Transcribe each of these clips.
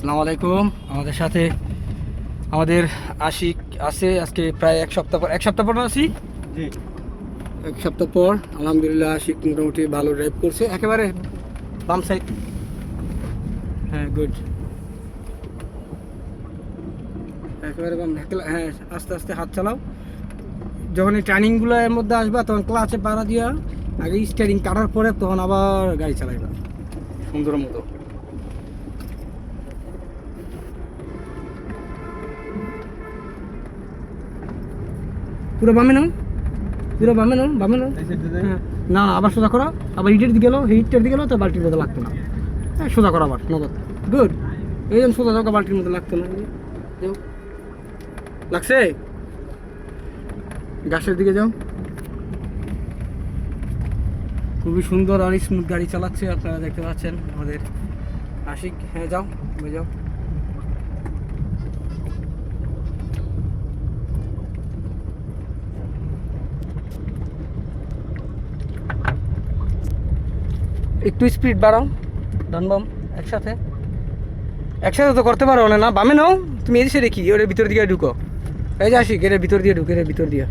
আসসালামু আলাইকুম। আমাদের সাথে আমাদের আশিক আছে। আজকে প্রায় এক সপ্তাহ পর এক সপ্তাহ পর আছি জি। এক সপ্তাহ পর। আলহামদুলিল্লাহ আশিক মোটামুটি ভালো ড্রাইভ করছে। একেবারে বাম সাইড হ্যাঁ গুড একেবারে বাম হ্যাঁ আস্তে আস্তে হাত চালাও। যখন এই ট্রেনিংগুলো এর মধ্যে আসবা তখন ক্লাচে পাড়া দিয়া আগে স্টারিং কাটার পরে তখন আবার গাড়ি চালাইবা। সুন্দর মতো। পুরো বামে নাও। পুরো বামে নাও বামে নাও। হ্যাঁ। না না আবার সোজা করো। আবার ইটের দিকে গেলো হিটের দিকে গেলো তো বালতির মধ্যে লাগতো না। হ্যাঁ সোজা করো আবার নগদ। গুড। এই জন্য সোজা যাও বালতির মধ্যে লাগতো না। লাগছে? গাছের দিকে যাও। খুবই সুন্দর আর স্মুথ গাড়ি চালাচ্ছে আপনারা দেখতে পাচ্ছেন আমাদের আশিক। হ্যাঁ যাও যাও। একটু স্পিড বাড়াও ডান বাম একসাথে। একসাথে তো করতে পারো না বামে নাও তুমি এদিকে দেখি ওর ভিতর দিকে ঢুকো। এই যে আসি গেটের ভিতর দিয়ে ঢুকে ভিতর দিয়ে।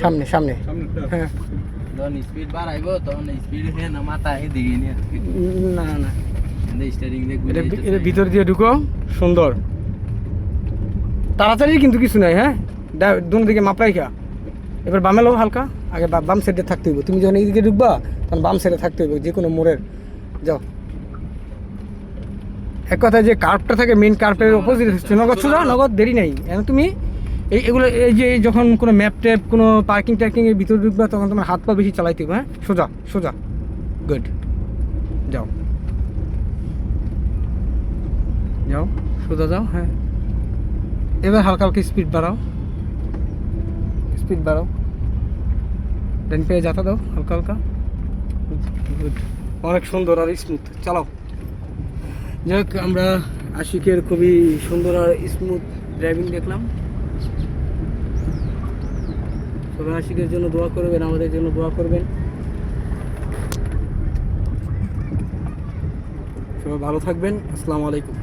সামনে সামনে। হ্যাঁ। তখন স্পিড বাড়াইব তখন স্পিড না না ভিতর দিয়ে ঢুকো সুন্দর। তাড়াতাড়ি কিন্তু কিছু নাই হ্যাঁ? ডা- দুনো দিকে মাপ রাইখা। এবার বামে লো হালকা। আগে বাম সাইডে থাকতে হইব। তুমি যখন এইদিকে ঢুকবা, তখন বাম সাইডে থাকতে হইব যে কোনো মোড়ের। যাও। এক কথা যে কার্ভটা থাকে মেন কার্ভের অপোজিট হচ্ছে নগদ সোজা, নগদ দেরি নাই। এখন তুমি এই এগুলো এই যে যখন কোনো ম্যাপ ট্যাপ কোনো পার্কিং টার্কিং এর ভিতরে ঢুকবা, তখন তোমার হাত পা বেশি চালাইতে হবে হ্যাঁ? সোজা সোজা। গুড যাও। যাও, সোজা যাও হ্যাঁ। এবার হালকা হালকা স্পিড বাড়াও। স্পিড বাড়াও। ডান পেয়ে যাতা দাও, হালকা হালকা। অনেক সুন্দর আর স্মুথ চালাও। যাক আমরা আশিকের খুবই সুন্দর আর স্মুথ ড্রাইভিং দেখলাম। সবাই আশিকের জন্য দোয়া করবেন, আমাদের জন্য দোয়া করবেন। সবাই ভালো থাকবেন। আসসালামু আলাইকুম।